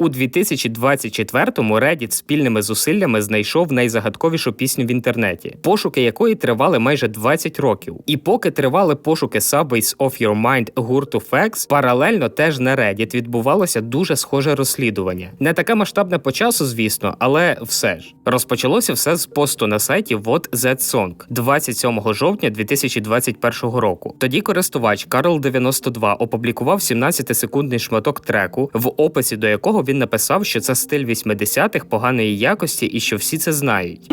У 2024-му Reddit спільними зусиллями знайшов найзагадковішу пісню в інтернеті, пошуки якої тривали майже 20 років. І поки тривали пошуки Subways of Your Mind гурту Facts, паралельно теж на Reddit відбувалося дуже схоже розслідування. Не таке масштабне по часу, звісно, але все ж розпочалося все з посту на сайті What That Song 27 жовтня 2021 року. Тоді користувач Карл 92 опублікував 17-секундний шматок треку, в описі до якого він написав, що це стиль 80-х поганої якості і що всі це знають.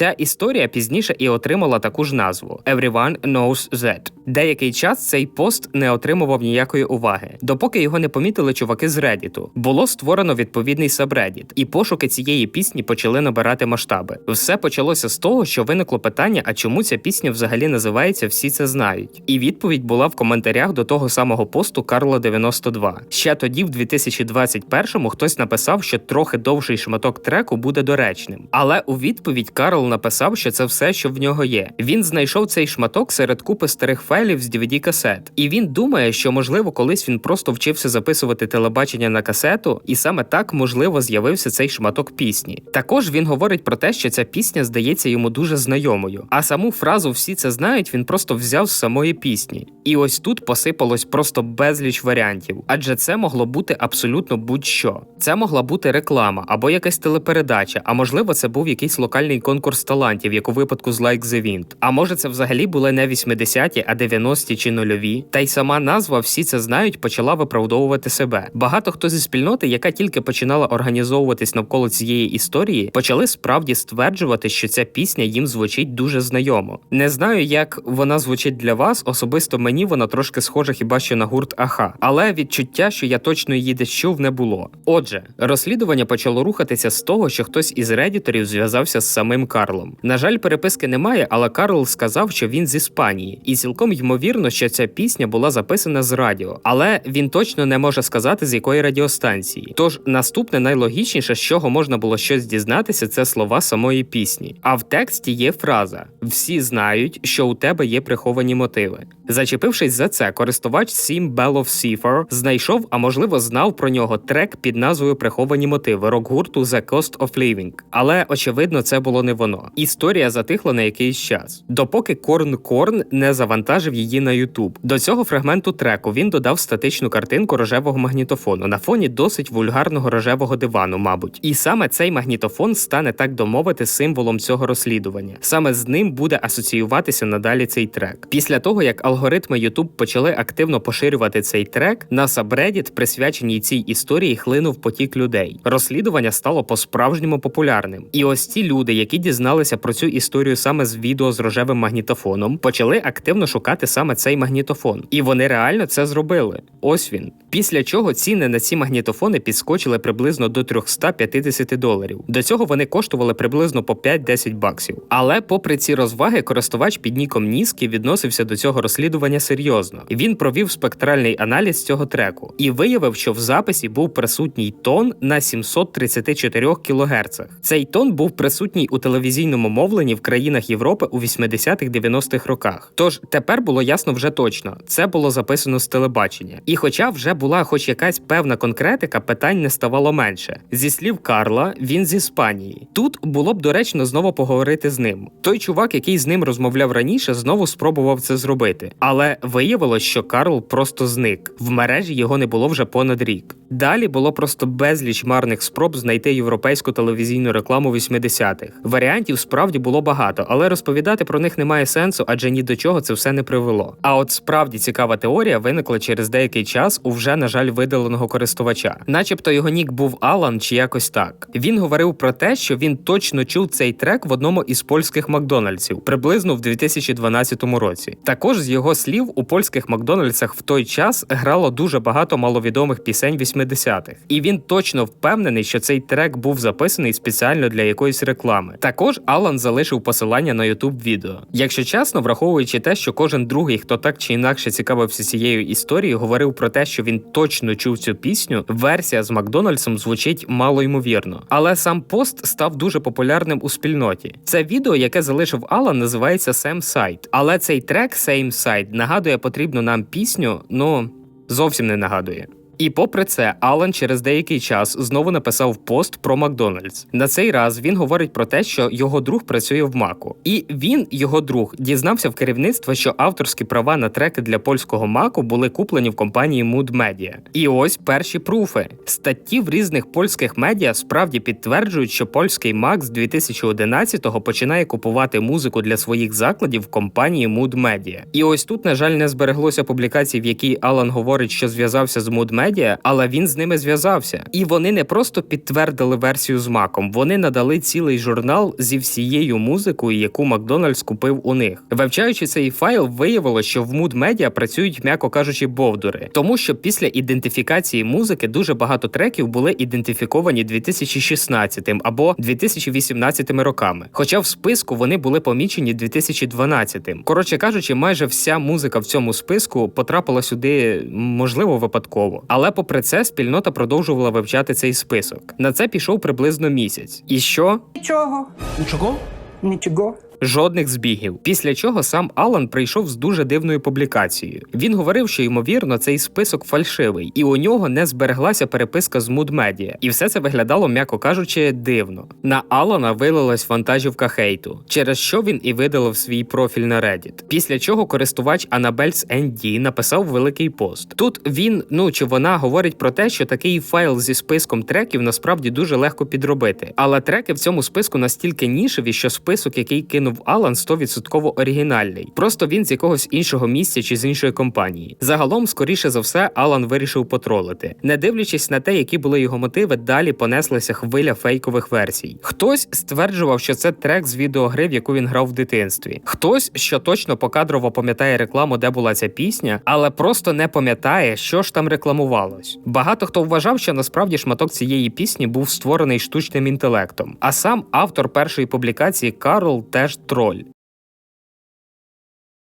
Ця історія пізніше і отримала таку ж назву Everyone Knows That. Деякий час цей пост не отримував ніякої уваги, допоки його не помітили чуваки з Reddit. Було створено відповідний сабредіт, і пошуки цієї пісні почали набирати масштаби. Все почалося з того, що виникло питання: а чому ця пісня взагалі називається Всі це знають? І відповідь була в коментарях до того самого посту Карла 92. Ще тоді, в 2021-му, хтось написав, що трохи довший шматок треку буде доречним. Але у відповідь Карл написав, що це все, що в нього є. Він знайшов цей шматок серед купи старих файлів з dvd касет, і він думає, що можливо колись він просто вчився записувати телебачення на касету, і саме так можливо з'явився цей шматок пісні. Також він говорить про те, що ця пісня здається йому дуже знайомою. А саму фразу всі це знають, він просто взяв з самої пісні. І ось тут посипалось просто безліч варіантів, адже це могло бути абсолютно будь-що. Це могла бути реклама або якась телепередача, а можливо, це був якийсь локальний конкурс талантів, як у випадку з Like the Wind. А може, це взагалі були не 80-ті, а 90-ті чи нульові. Та й сама назва всі це знають, почала виправдовувати себе. Багато хто зі спільноти, яка тільки починала організовуватись навколо цієї історії, почали справді стверджувати, що ця пісня їм звучить дуже знайомо. Не знаю, як вона звучить для вас. Особисто мені вона трошки схожа хіба що на гурт Аха, але відчуття, що я точно її десь чув, не було. Отже, розслідування почало рухатися з того, що хтось із редіторів зв'язався з самим Карлом. На жаль, переписки немає, але Карл сказав, що він з Іспанії, і цілком ймовірно, що ця пісня була записана з радіо, але він точно не може сказати з якої радіостанції. Тож наступне найлогічніше, з чого можна було щось дізнатися, це слова самої пісні. А в тексті є фраза: всі знають, що у тебе є приховані мотиви. Зачепившись за це, користувач Bell of Cipher знайшов, а можливо, знав про нього трек під назвою Приховані мотиви рок-гурту The Cost of Living. Але очевидно, це було не воно. Історія затихла на якийсь час, допоки Корн Корн не завантажив її на YouTube. До цього фрагменту треку він додав статичну картинку рожевого магнітофону на фоні досить вульгарного рожевого дивану, мабуть. І саме цей магнітофон стане так би мовити символом цього розслідування. Саме з ним буде асоціюватися надалі цей трек. Після того як алгоритми YouTube почали активно поширювати цей трек, на Subreddit, присвяченій цій історії, хлинув потік людей. Розслідування стало по-справжньому популярним. І ось ці люди, які дізналися про цю історію саме з відео з рожевим магнітофоном, почали активно шукати саме цей магнітофон. І вони реально це зробили. Ось він. Після чого ціни на ці магнітофони підскочили приблизно до 350 доларів. До цього вони коштували приблизно по 5-10 баксів. Але, попри ці розваги, користувач під ніком Ніскі відносився до цього розслідування серйозно. Він провів спектральний аналіз цього треку і виявив, що в записі був присутній тон на 734 кГц. Цей тон був присутній у телевізійному мовленні в країнах Європи у 80-х-90-х роках. Тож тепер було ясно вже точно, це було записано з телебачення. І хоча вже була хоч якась певна конкретика, питань не ставало менше. Зі слів Карла, він з Іспанії. Тут було б доречно знову поговорити з ним. Той чувак, який з ним розмовляв раніше, знову спробував це зробити. Але виявилось, що Карл просто зник. В мережі його не було вже понад рік. Далі було просто безліч марних спроб знайти європейську телевізійну рекламу 80-х. Варіантів справді було багато, але розповідати про них немає сенсу, адже ні до чого це все не привело. А от справді цікава теорія виникла через деякий час у вже, на жаль, видаленого користувача, начебто його нік був Алан чи якось так. Він говорив про те, що він точно чув цей трек в одному із польських Макдональдсів приблизно в 2012 році. Також з його слів у польських Макдональдсах в той час грало дуже багато маловідомих пісень 80-х. І він точно впевнений, що цей трек був записаний спеціально для якоїсь реклами. Також Також Алан залишив посилання на youtube відео. Якщо чесно, враховуючи те, що кожен другий, хто так чи інакше цікавився цією історією, говорив про те, що він точно чув цю пісню, версія з Макдональдсом звучить мало ймовірно. Але сам пост став дуже популярним у спільноті. Це відео, яке залишив Алан, називається Same Side. Але цей трек Same Side нагадує потрібну нам пісню, ну зовсім не нагадує. І попри це, Алан через деякий час знову написав пост про Макдональдс. На цей раз він говорить про те, що його друг працює в Маку, і він, його друг, дізнався в керівництва, що авторські права на треки для польського маку були куплені в компанії Mood Media. І ось перші пруфи. Статті в різних польських медіа справді підтверджують, що польський Мак з 2011-го починає купувати музику для своїх закладів в компанії Mood Media. І ось тут, на жаль, не збереглося публікації, в якій Алан говорить, що зв'язався з Mood Media, але він з ними зв'язався. І вони не просто підтвердили версію з маком, вони надали цілий журнал зі всією музикою, яку Макдональдс купив у них. Вивчаючи цей файл, виявилося, що в Mood Media працюють, м'яко кажучи, бовдури, тому що після ідентифікації музики дуже багато треків були ідентифіковані 2016 або 2018 роками. Хоча в списку вони були помічені 2012. Коротше кажучи, майже вся музика в цьому списку потрапила сюди, можливо, випадково. Але попри це, спільнота продовжувала вивчати цей список. На це пішов приблизно місяць. І що? Нічого. Нічого? Нічого. Жодних збігів. Після чого сам Алан прийшов з дуже дивною публікацією. Він говорив, що ймовірно цей список фальшивий, і у нього не збереглася переписка з Mood І все це виглядало, м'яко кажучи, дивно. На Алана вилилась вантажівка хейту, через що він і видалив свій профіль на Reddit. Після чого користувач Annabels ND написав великий пост. Тут він, ну чи вона говорить про те, що такий файл зі списком треків насправді дуже легко підробити. Але треки в цьому списку настільки нішеві, що список, який кинув Алан, 100% оригінальний. Просто він з якогось іншого місця чи з іншої компанії. Загалом, скоріше за все, Алан вирішив потролити. Не дивлячись на те, які були його мотиви, далі понеслася хвиля фейкових версій. Хтось стверджував, що це трек з відеогри, в яку він грав в дитинстві. Хтось, що точно покадрово пам'ятає рекламу, де була ця пісня, але просто не пам'ятає, що ж там рекламувалось. Багато хто вважав, що насправді шматок цієї пісні був створений штучним інтелектом. А сам автор першої публікації Карл теж троль.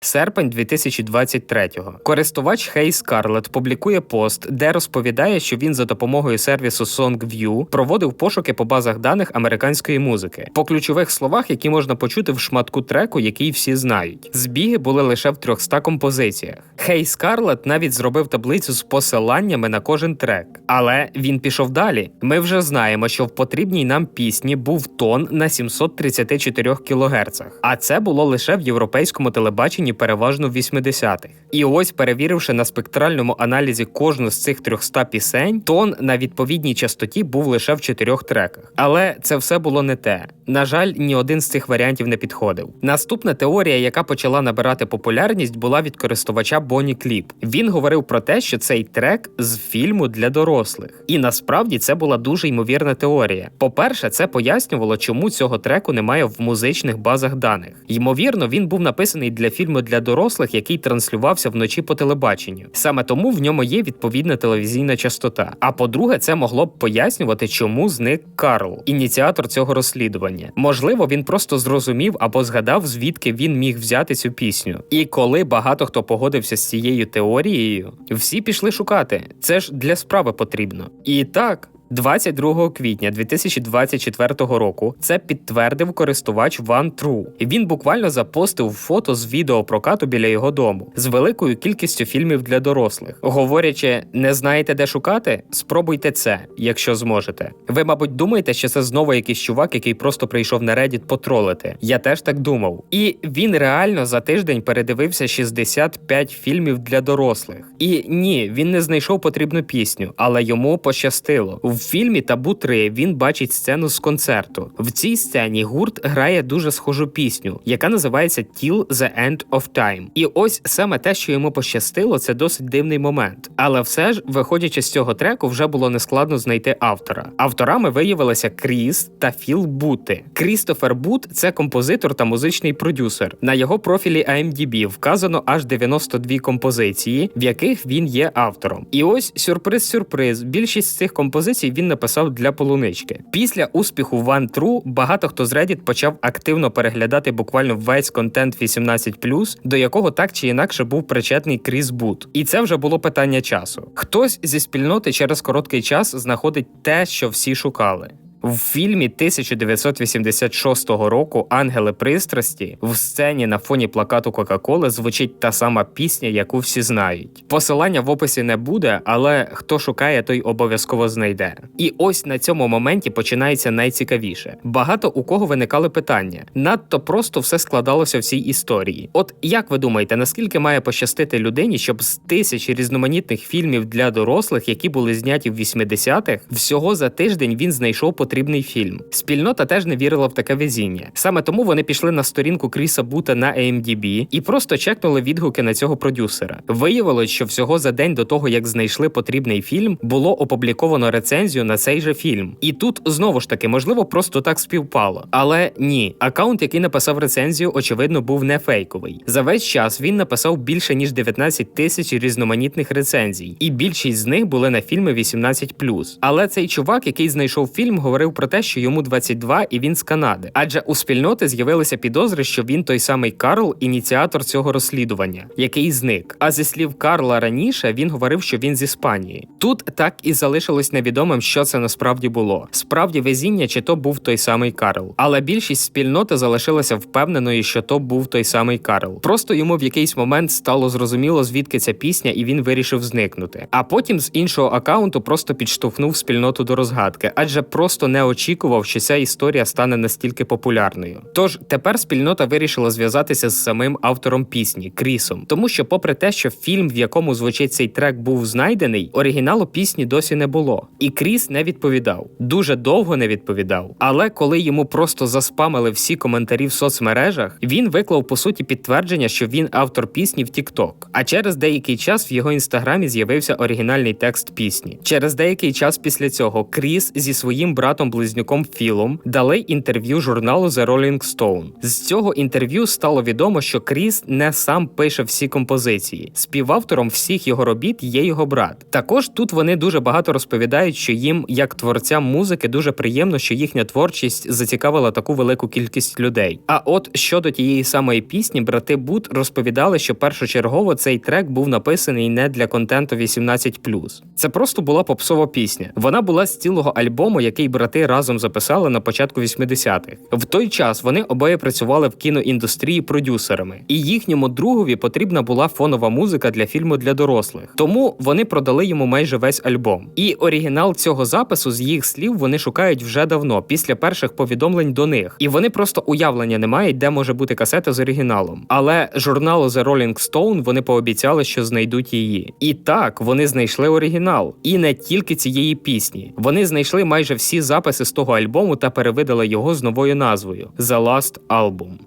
Серпень 2023-го. Користувач Хей Скарлет публікує пост, де розповідає, що він за допомогою сервісу SongView проводив пошуки по базах даних американської музики, по ключових словах, які можна почути в шматку треку, який всі знають. Збіги були лише в 300 композиціях. Хей Скарлет навіть зробив таблицю з посиланнями на кожен трек. Але він пішов далі. Ми вже знаємо, що в потрібній нам пісні був тон на 734 кГц, а це було лише в європейському телебаченні переважно в 80-х. І ось, перевіривши на спектральному аналізі кожну з цих 300 пісень, тон на відповідній частоті був лише в чотирьох треках. Але це все було не те. На жаль, ні один з цих варіантів не підходив. Наступна теорія, яка почала набирати популярність, була від користувача Бонні Кліп. Він говорив про те, що цей трек з фільму для дорослих. І насправді це була дуже ймовірна теорія. По-перше, це пояснювало, чому цього треку немає в музичних базах даних. Ймовірно, він був написаний для фільму для дорослих, який транслювався вночі по телебаченню. Саме тому в ньому є відповідна телевізійна частота. А по-друге, це могло б пояснювати, чому зник Карл, ініціатор цього розслідування. Можливо, він просто зрозумів або згадав, звідки він міг взяти цю пісню. І коли багато хто погодився з цією теорією, всі пішли шукати. Це ж для справи потрібно. І так. 22 квітня 2024 року це підтвердив користувач OneTrue. Він буквально запостив фото з відеопрокату біля його дому з великою кількістю фільмів для дорослих. Говорячи, не знаєте де шукати? Спробуйте це, якщо зможете. Ви, мабуть, думаєте, що це знову якийсь чувак, який просто прийшов на Reddit потролити. Я теж так думав. І він реально за тиждень передивився 65 фільмів для дорослих. І ні, він не знайшов потрібну пісню, але йому пощастило. В фільмі Табу 3 він бачить сцену з концерту. В цій сцені гурт грає дуже схожу пісню, яка називається Till the End of Time. І ось саме те, що йому пощастило, це досить дивний момент. Але все ж, виходячи з цього треку, вже було нескладно знайти автора. Авторами виявилися Кріс та Філ Бути. Крістофер Бут це композитор та музичний продюсер. На його профілі IMDb вказано аж 92 композиції, в яких він є автором. І ось сюрприз-сюрприз. Більшість цих композицій версій він написав для полунички. Після успіху One True багато хто з Reddit почав активно переглядати буквально весь контент 18+, до якого так чи інакше був причетний Кріс Бут. І це вже було питання часу. Хтось зі спільноти через короткий час знаходить те, що всі шукали. В фільмі 1986 року Ангели пристрасті в сцені на фоні плакату Кока-Коли звучить та сама пісня, яку всі знають. Посилання в описі не буде, але хто шукає, той обов'язково знайде. І ось на цьому моменті починається найцікавіше. Багато у кого виникали питання. Надто просто все складалося в цій історії. От як ви думаєте, наскільки має пощастити людині, щоб з тисячі різноманітних фільмів для дорослих, які були зняті в 80-х, всього за тиждень він знайшов потрібний фільм. Спільнота теж не вірила в таке везіння. Саме тому вони пішли на сторінку Кріса Бута на AMDB і просто чекнули відгуки на цього продюсера. Виявилось, що всього за день до того, як знайшли потрібний фільм, було опубліковано рецензію на цей же фільм. І тут знову ж таки, можливо, просто так співпало. Але ні, аккаунт, який написав рецензію, очевидно, був не фейковий. За весь час він написав більше ніж 19 тисяч різноманітних рецензій, і більшість з них були на фільми 18+. Але цей чувак, який знайшов фільм, говорив про те, що йому 22 і він з Канади. Адже у спільноти з'явилися підозри, що він той самий Карл, ініціатор цього розслідування, який зник. А зі слів Карла раніше він говорив, що він з Іспанії. Тут так і залишилось невідомим, що це насправді було. Справді везіння, чи то був той самий Карл. Але більшість спільноти залишилася впевненою, що то був той самий Карл. Просто йому в якийсь момент стало зрозуміло, звідки ця пісня, і він вирішив зникнути. А потім з іншого акаунту просто підштовхнув спільноту до розгадки, адже просто не очікував, що ця історія стане настільки популярною. Тож тепер спільнота вирішила зв'язатися з самим автором пісні Крісом, тому що, попри те, що фільм, в якому звучить цей трек, був знайдений, оригіналу пісні досі не було. І Кріс не відповідав. Дуже довго не відповідав. Але коли йому просто заспамили всі коментарі в соцмережах, він виклав по суті підтвердження, що він автор пісні в TikTok. А через деякий час в його інстаграмі з'явився оригінальний текст пісні. Через деякий час після цього Кріс зі своїм братом-близнюком Філом дали інтерв'ю журналу The Rolling Stone. З цього інтерв'ю стало відомо, що Кріс не сам пише всі композиції. Співавтором всіх його робіт є його брат. Також тут вони дуже багато розповідають, що їм, як творцям музики, дуже приємно, що їхня творчість зацікавила таку велику кількість людей. А от щодо тієї самої пісні, брати Бут розповідали, що першочергово цей трек був написаний не для контенту 18+. Це просто була попсова пісня. Вона була з цілого альбому, який брати разом записали на початку 80-х. В той час вони обоє працювали в кіноіндустрії продюсерами, і їхньому другові потрібна була фонова музика для фільму для дорослих. Тому вони продали йому майже весь альбом. І оригінал цього запису з їх слів вони шукають вже давно, після перших повідомлень до них. І вони просто уявлення не мають, де може бути касета з оригіналом. Але журналу The Rolling Stone вони пообіцяли, що знайдуть її. І так вони знайшли оригінал. І не тільки цієї пісні. Вони знайшли майже всі записи з того альбому та перевидала його з новою назвою The Last Album.